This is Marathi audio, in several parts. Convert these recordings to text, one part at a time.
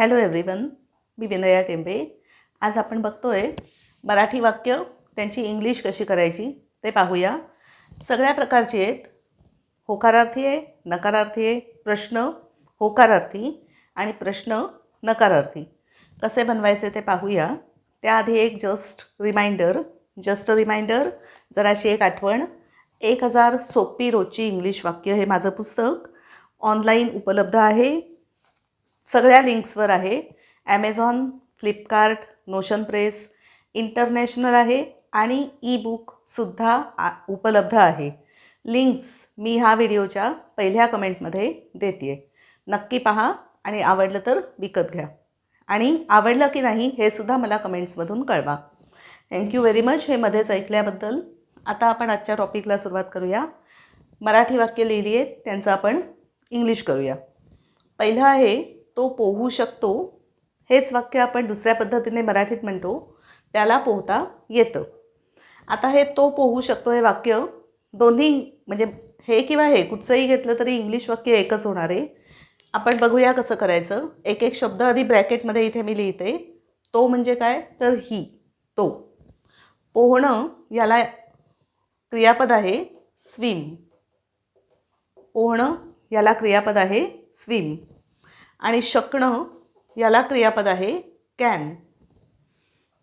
हॅलो एव्हरीवन मी विनया टेंबे. आज आपण बघतोय मराठी वाक्य त्यांची इंग्लिश कशी करायची ते पाहूया. सगळ्या प्रकारची आहेत. होकारार्थी आहे नकारार्थी आहे प्रश्न होकारार्थी आणि प्रश्न नकारार्थी. कसे बनवायचे ते पाहूया. त्याआधी एक जस्ट रिमाइंडर जस्ट रिमाइंडर जराशी एक आठवण. एक हजार सोपी रोजची इंग्लिश वाक्य हे माझं पुस्तक ऑनलाईन उपलब्ध आहे. सगळ्या लिंक्सवर आहे. Amazon Flipkart Notion Press International आहे आणि ई बुकसुद्धा आ उपलब्ध आहे. लिंक्स मी ह्या व्हिडिओच्या पहिल्या कमेंटमध्ये देते आहे नक्की पहा आणि आवडलं तर विकत घ्या. आणि आवडलं की नाही हे सुद्धा मला कमेंट्समधून कळवा. थँक्यू व्हेरी मच हे मध्येच ऐकल्याबद्दल आता आपण आजच्या टॉपिकला सुरुवात करूया. मराठी वाक्य लिहिली आहेत त्यांचं आपण इंग्लिश करूया. पहिलं आहे तो पोहू शकतो. हेच वाक्य आपण दुसऱ्या पद्धतीने मराठीत म्हणतो. त्याला पोहता येतं. आता हे तो पोहू शकतो हे वाक्य दोन्ही म्हणजे हे किंवा हे कुठचंही घेतलं तरी इंग्लिश वाक्य एकच होणार आहे. आपण बघूया कसं करायचं. एक एक शब्द आधी ब्रॅकेटमध्ये इथे मी लिहिते. तो म्हणजे काय? तर ही तो. पोहणं याला क्रियापद आहे स्विम. पोहणं याला क्रियापद आहे स्विम. आणि शकणं याला क्रियापद आहे कॅन.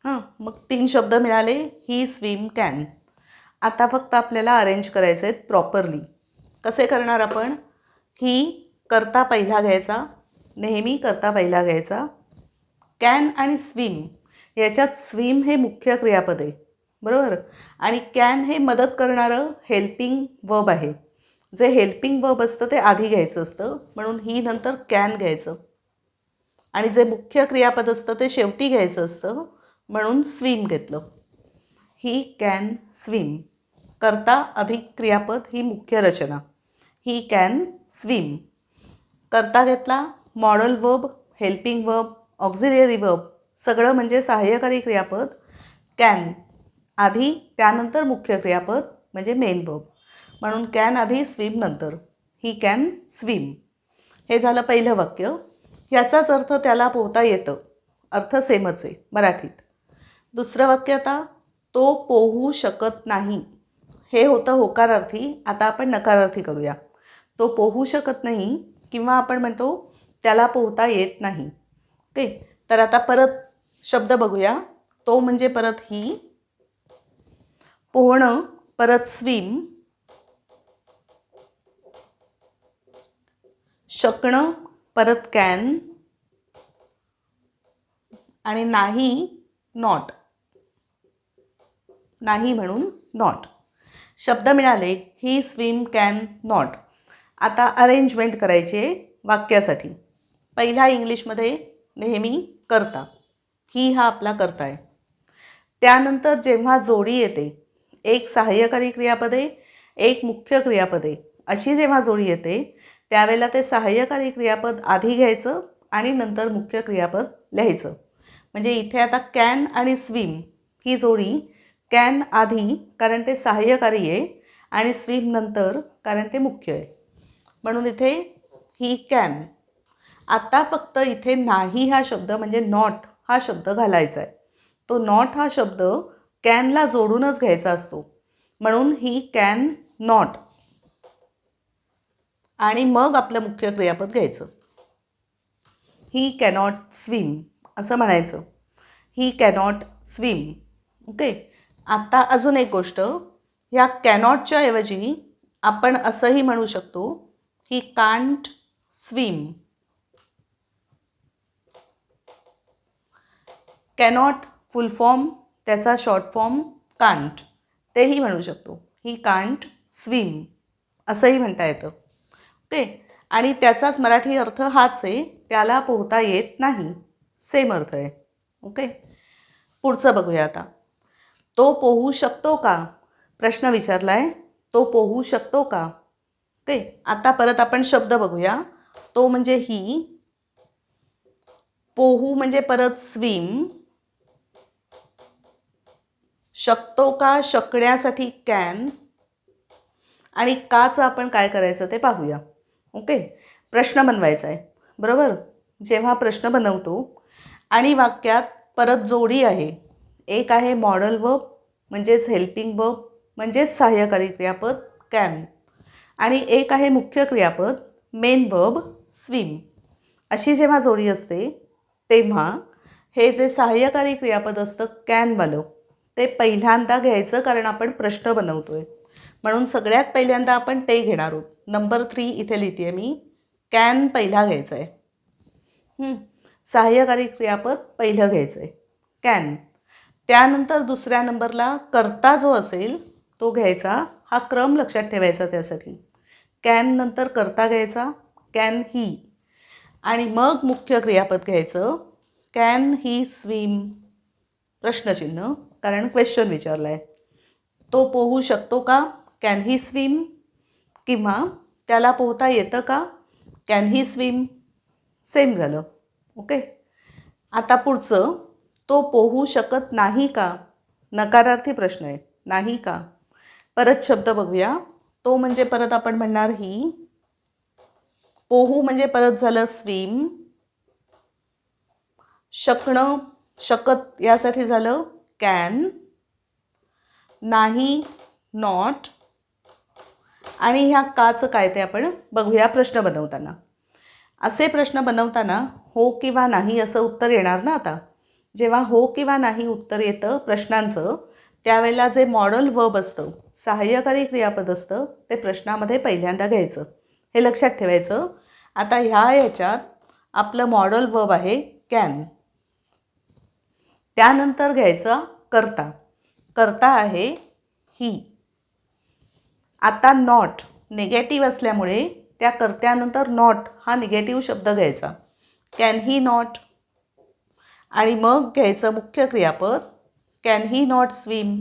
हां मग तीन शब्द मिळाले ही स्विम कॅन आता फक्त आपल्याला अरेंज करायचे आहेत प्रॉपरली कसे करणार आपण? ही करता पहिला घ्यायचा नेहमी करता पहिला घ्यायचा. कॅन आणि स्विम याच्यात स्विम हे मुख्य क्रियापद आहे. बरोबर? आणि कॅन हे मदत करणारं हेल्पिंग वर्ब आहे. जे हेल्पिंग वर्ब असतं ते आधी घ्यायचं असतं. म्हणून ही नंतर कॅन घ्यायचं. आणि जे मुख्य क्रियापद असतं ते शेवटी घ्यायचं असतं. म्हणून स्विम घेतलं. ही कॅन स्विम करता अधिक क्रियापद ही मुख्य रचना. ही कॅन स्विम करता घेतला modal verb helping verb auxiliary verb सगळं म्हणजे सहाय्यकारी क्रियापद. कॅन आधी त्यानंतर मुख्य क्रियापद म्हणजे मेन वर्ब म्हणून कॅन आधी स्विम नंतर. ही कॅन स्विम हे झालं पहिलं वाक्य. याचाच अर्थ त्याला पोहता येतं. अर्थ सेमच आहे मराठीत. दुसरं वाक्य आता. तो पोहू शकत नाही. हे होतं होकारार्थी. आता आपण नकारार्थी करूया. तो पोहू शकत नाही किंवा आपण म्हणतो त्याला पोहता येत नाही. ओके? तर आता परत शब्द बघूया. तो म्हणजे परत ही. पोहणं परत स्विम शकणं परत कॅन आणि नाही नॉट नाही म्हणून नॉट शब्द मिळाले ही स्विम कॅन नॉट आता अरेंजमेंट करायचे वाक्यासाठी. पहिला इंग्लिशमध्ये नेहमी करता. ही हा आपला करता आहे त्यानंतर जेव्हा जोडी येते एक सहाय्यकारी क्रियापदे एक मुख्य क्रियापदे अशी जेव्हा जोडी येते त्यावेळेला ते सहाय्यकारी क्रियापद आधी घ्यायचं आणि नंतर मुख्य क्रियापद लिहायचं. म्हणजे इथे आता कॅन आणि स्विम ही जोडी कॅन आधी कारण ते सहाय्यकारी आहे आणि स्विम नंतर कारण ते मुख्य आहे. म्हणून इथे ही कॅन. आता फक्त इथे नाही हा शब्द म्हणजे नॉट हा शब्द घालायचा आहे. तो नॉट हा शब्द कॅनला जोडूनच घ्यायचा असतो. म्हणून ही कॅन नॉट. आणि मग आपलं मुख्य क्रियापद घ्यायचं. ही कॅनॉट स्विम असं म्हणायचं. ही कॅनॉट स्विम ओके आता अजून एक गोष्ट ह्या कॅनॉटच्या ऐवजी आपण असंही म्हणू शकतो he can't swim cannot full form त्याचा शॉर्ट फॉर्म कांट तेही म्हणू शकतो. ही कांट स्विम असंही म्हणता येतं. ते आणि त्याचाच मराठी अर्थ हाच आहे त्याला पोहता येत नाही. सेम अर्थ आहे. ओके पुढचं बघूया आता. तो पोहू शकतो का? प्रश्न विचारला आहे तो पोहू शकतो का? ते आता परत आपण शब्द बघूया. तो म्हणजे ही. पोहू म्हणजे परत स्विम शकतो का? शकण्यासाठी कॅन आणि काचं आपण काय करायचं ते पाहूया. ओके? प्रश्न बनवायचा आहे. बरोबर? जेव्हा प्रश्न बनवतो आणि वाक्यात परत जोडी आहे एक आहे मॉडल वर्ब म्हणजेच हेल्पिंग वर्ब म्हणजेच सहाय्यकारी क्रियापद कॅन आणि एक आहे मुख्य क्रियापद मेन वर्ब स्विम अशी जेव्हा जोडी असते तेव्हा हे जे सहाय्यकारी क्रियापद असतं कॅनवालं ते पहिल्यांदा घ्यायचं कारण आपण प्रश्न बनवतो आहे म्हणून सगळ्यात पहिल्यांदा आपण ते घेणार आहोत. नंबर थ्री इथे लिहिते आहे मी. कॅन पहिला घ्यायचा आहे सहाय्यकारी क्रियापद पहिलं घ्यायचं आहे कॅन त्यानंतर दुसऱ्या नंबरला कर्ता जो असेल तो घ्यायचा. हा क्रम लक्षात ठेवायचा त्यासाठी. कॅन नंतर कर्ता घ्यायचा. कॅन ही आणि मग मुख्य क्रियापद घ्यायचं. कॅन ही स्विम प्रश्नचिन्ह कारण क्वेश्चन विचारला आहे तो पोहू शकतो का? कॅन ही स्विम किंवा त्याला पोहता येतं का? कॅन ही स्विम सेम झालं. ओके आता पुढचं तो पोहू शकत नाही का? नकारार्थी प्रश्न आहे. नाही का? परत शब्द बघूया. तो म्हणजे परत आपण म्हणणार ही पोहू म्हणजे परत झालं स्विम शकणं शकत यासाठी झालं कॅन नाही नॉट आणि ह्या काचं काय ते आपण बघूया प्रश्न बनवताना. असे प्रश्न बनवताना हो किंवा नाही असं उत्तर येणार ना आता? जेव्हा हो किंवा नाही उत्तर येतं प्रश्नांचं त्यावेळेला जे मॉडल वर्ब असतं सहाय्यकारी क्रियापद असतं ते प्रश्नामध्ये पहिल्यांदा घ्यायचं. हे लक्षात ठेवायचं. आता ह्या याच्यात आपलं मॉडल वर्ब आहे कॅन त्यानंतर घ्यायचं करता. करता आहे ही आता नॉट निगेटिव्ह असल्यामुळे त्या कर्त्यानंतर नॉट हा निगेटिव्ह शब्द घ्यायचा. कॅन ही नॉट आणि मग घ्यायचं मुख्य क्रियापद can he not swim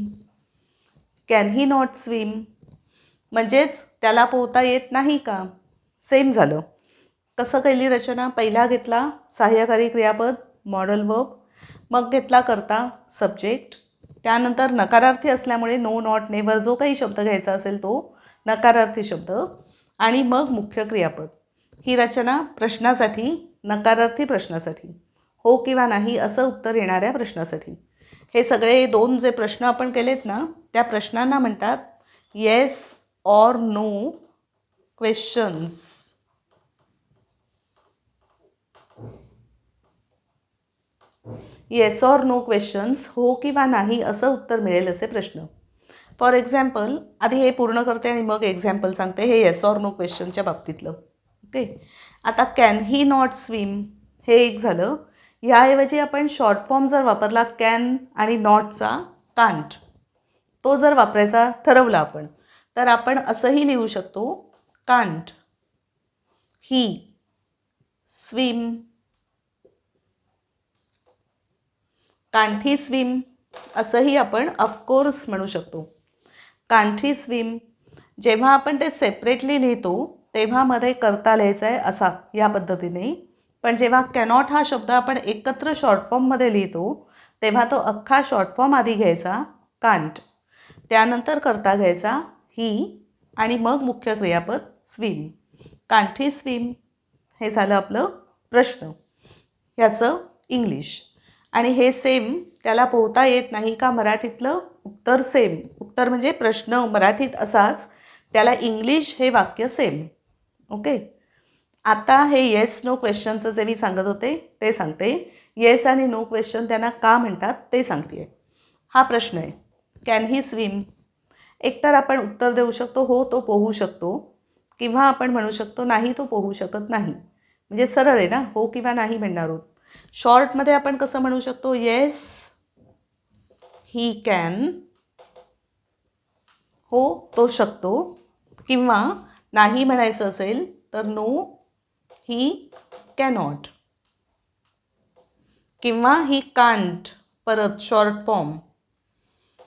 can he not swim म्हणजेच त्याला पोहता येत नाही का? सेम झालं. कसं केली रचना. पहिला घेतला सहाय्यकारी क्रियापद मॉडल वर्ब मग घेतला करता सब्जेक्ट त्यानंतर नकारार्थी असल्यामुळे नो नॉट नेवर जो काही शब्द घ्यायचा असेल तो नकारार्थी शब्द. आणि मग मुख्य क्रियापद. ही रचना प्रश्नासाठी नकारार्थी प्रश्नासाठी. हो किंवा नाही असं उत्तर येणाऱ्या प्रश्नासाठी. हे सगळे दोन जे प्रश्न आपण केलेत ना त्या प्रश्नांना म्हणतात yes or no questions yes or no questions हो किंवा नाही असं उत्तर मिळेल असे प्रश्न. फॉर एक्झाम्पल आधी हे पूर्ण करते आणि मग एक्झाम्पल सांगते. हे येस ऑर नो क्वेश्चनच्या बाबतीतलं. ओके आता कॅन ही नॉट स्विम हे एक झालं. ह्याऐवजी आपण शॉर्ट फॉर्म जर वापरला कॅन आणि नॉटचा कांट तो जर वापरायचा ठरवला आपण. तर आपण असंही लिहू शकतो can't he swim can't he swim असंही आपण ऑफकोर्स म्हणू शकतो. कांठी स्विम जेव्हा आपण ते सेपरेटली लिहितो तेव्हा मध्ये करता लिहायचं आहे असा या पद्धतीने. पण जेव्हा कॅनॉट हा शब्द आपण एकत्र शॉर्ट फॉर्ममध्ये लिहितो तेव्हा तो अख्खा शॉर्ट फॉर्म आधी घ्यायचा कांट. त्यानंतर करता घ्यायचा ही आणि मग मुख्य क्रियापद स्विम. कांठी स्विम हे झालं आपलं प्रश्न. ह्याचं इंग्लिश आणि हे सेम त्याला पोहता येत नाही का मराठीतलं उत्तर सेम उत्तर म्हणजे प्रश्न मराठीत असाच त्याला इंग्लिश हे वाक्य सेम ओके आता हे येस नो क्वेश्चनचं जे मी सांगत होते ते सांगते. येस आणि नो क्वेश्चन त्यांना का म्हणतात ते सांगते हा प्रश्न आहे. कॅन ही स्विम एकतर आपण उत्तर देऊ शकतो हो तो पोहू शकतो. किंवा आपण म्हणू शकतो नाही तो पोहू शकत नाही. म्हणजे सरळ आहे ना? हो किंवा नाही म्हणणार आहोत. शॉर्टमध्ये आपण कसं म्हणू शकतो? येस ही कॅन हो तो शकतो. किंवा नाही म्हणायचं असेल तर नो ही कॅनॉट किंवा ही कांट परत short form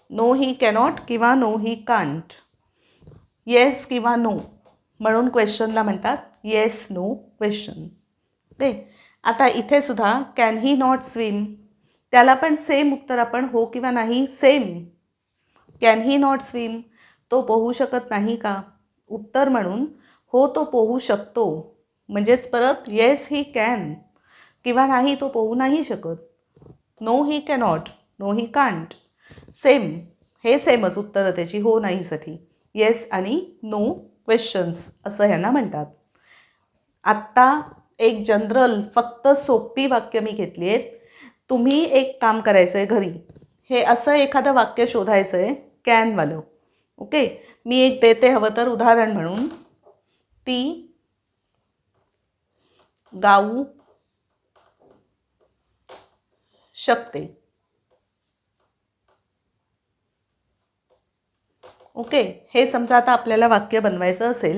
no he cannot किंवा नो ही कांट येस किंवा नो म्हणून क्वेश्चनला म्हणतात येस नो क्वेश्चन ओके आता इथे सुद्धा कॅन ही नॉट स्विम त्याला पण सेम उत्तर आपण हो किंवा नाही same can he not swim तो पोहू शकत नाही का? उत्तर म्हणून हो तो पोहू शकतो. म्हणजेच परत येस ही कॅन किंवा नाही तो पोहू नाही शकत. No he cannot no he can't same हे सेमच उत्तरं त्याची हो नाहीसाठी येस आणि नो क्वेश्चन्स असं ह्यांना म्हणतात. आत्ता एक जनरल फक्त सोपी वाक्य मी घेतली आहेत. तुम्ही एक काम करायचं आहे घरी. हे असं एखादं वाक्य शोधायचं आहे कॅनवालं. ओके? मी एक देते हवं तर उदाहरण म्हणून. ती गाऊ शकते. ओके? हे समजा आता आपल्याला वाक्य बनवायचं असेल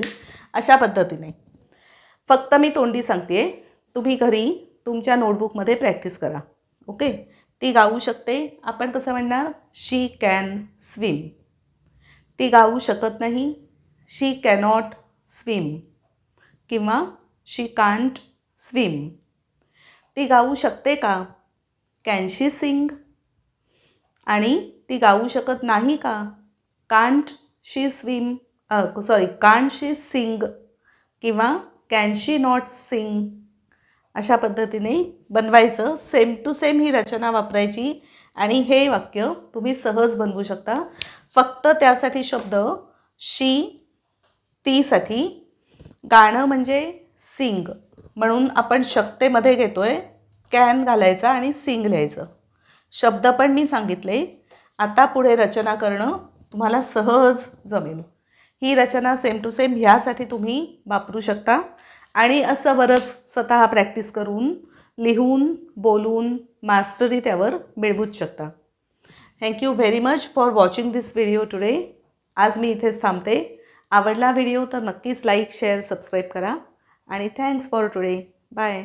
अशा पद्धतीने. फक्त मी तोंडी सांगते तुम्ही घरी तुमच्या नोटबुकमध्ये प्रॅक्टिस करा. ओके ती गाऊ शकते. आपण कसं म्हणणार? शी कॅन स्विम ती गाऊ शकत नाही. शी कॅनॉट स्विम किंवा शी कांट स्विम ती गाऊ शकते का? कॅन शी सिंग आणि ती गाऊ शकत नाही का? Can't she swim sorry can't she sing किंवा कॅन शी नॉट सिंग अशा पद्धतीने बनवायचं. सेम टू सेम ही रचना वापरायची. आणि हे वाक्य तुम्ही सहज बनवू शकता. फक्त त्यासाठी शब्द शी तीसाठी. गाणं म्हणजे सिंग म्हणून आपण शकतेमध्ये आहे कॅन घालायचा आणि सिंग लिहायचं. शब्द पण मी सांगितले. आता पुढे रचना करणं तुम्हाला सहज जमेल. ही रचना सेम टू सेम ह्यासाठी तुम्ही वापरू शकता. आणि असं बरंच स्वतः प्रॅक्टिस करून लिहून बोलून मास्टरी त्यावर मिळवूच शकता. Thank you very much for watching this video today आज मी इथेच थांबते. आवडला व्हिडिओ तर नक्कीच लाईक शेअर सबस्क्राईब करा. आणि थँक्स फॉर टुडे बाय